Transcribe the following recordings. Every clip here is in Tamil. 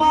அம்மா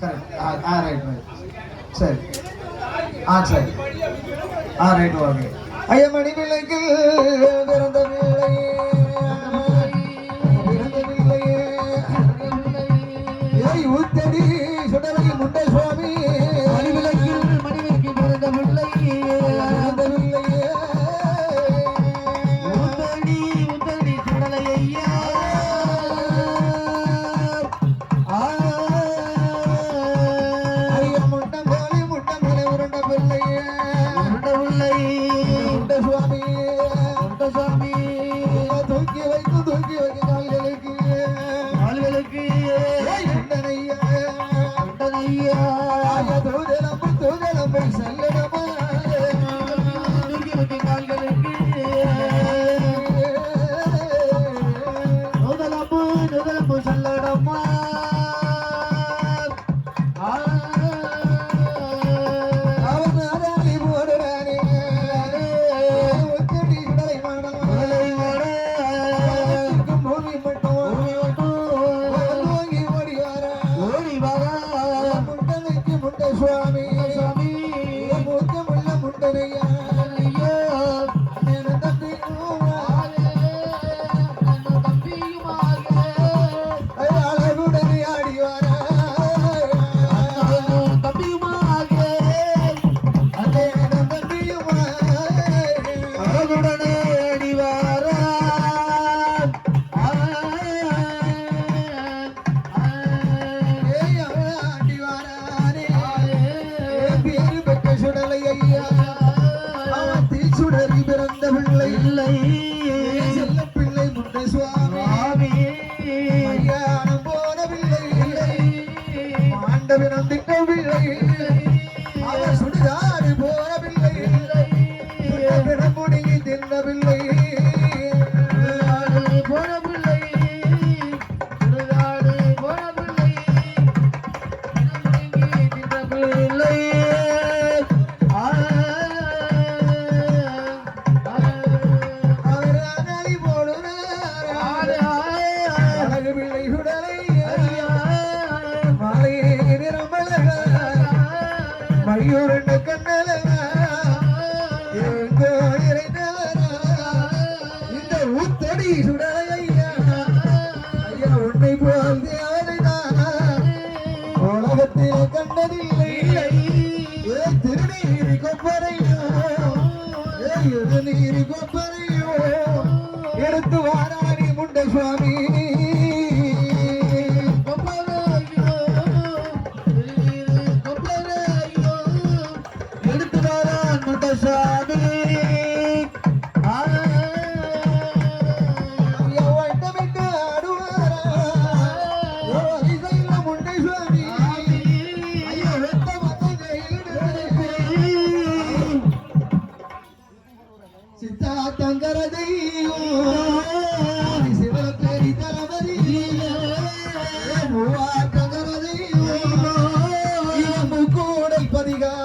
கரெக்ட் ஆ ரைட் ரைட் சரி. ஆ சரி. ஆ ரைட் ஓகே ஐயா மணிநிலைக்கு பிறந்த பிள்ளை பிறந்த பிள்ளையே ஏய் ஊத்தடி சுடரகி முண்டை சுவாமி. மணிவிலக்கில் மணிவிலக்கில் பிறந்த பிள்ளை Thanks, me. சுடரி பிறந்த பிள்ளை இல்லை. செல்ல பிள்ளை முன்னை சுவாமி. கல்யாணம் போன பிள்ளை இல்லை. ஆண்டவனம் திட்ட பிள்ளை இல்லை. ఏ తిరునీరి గొప్పరయ్యా ఏ ఎడనీరి గొప్ప சித்தா தங்கர தெய்வம் சிவபெரி தளபதி மூவா தங்கர தெய்வம் கூடை பதிகா